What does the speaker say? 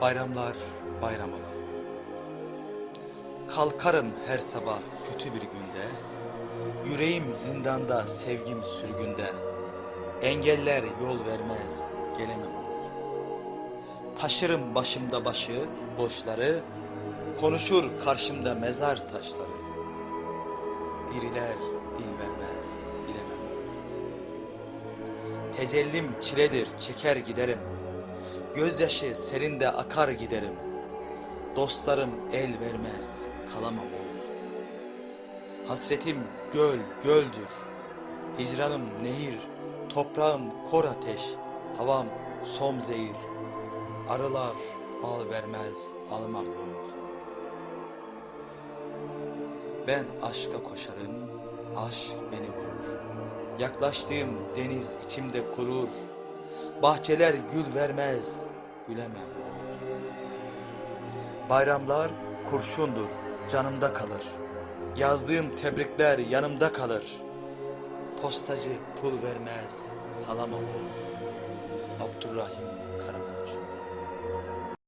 Bayramlar bayram ola. Kalkarım her sabah kötü bir günde. Yüreğim zindanda, sevgim sürgünde. Engeller yol vermez, gelemem. Taşırım başımda başı, boşları. Konuşur karşımda mezar taşları. Diriler dil vermez, bilemem. Tecellim çiledir, çeker giderim. Gözyaşı serinde akar giderim. Dostlarım el vermez, kalamam o. Hasretim göl, göldür. Hicranım nehir, toprağım kor ateş, havam som zehir. Arılar bal vermez, almam. Ben aşka koşarım, aşk beni vurur. Yaklaştığım deniz içimde kurur. Bahçeler gül vermez, gülemem. Bayramlar kurşundur, canımda kalır. Yazdığım tebrikler yanımda kalır. Postacı pul vermez, salamam. Abdurrahim Karakoç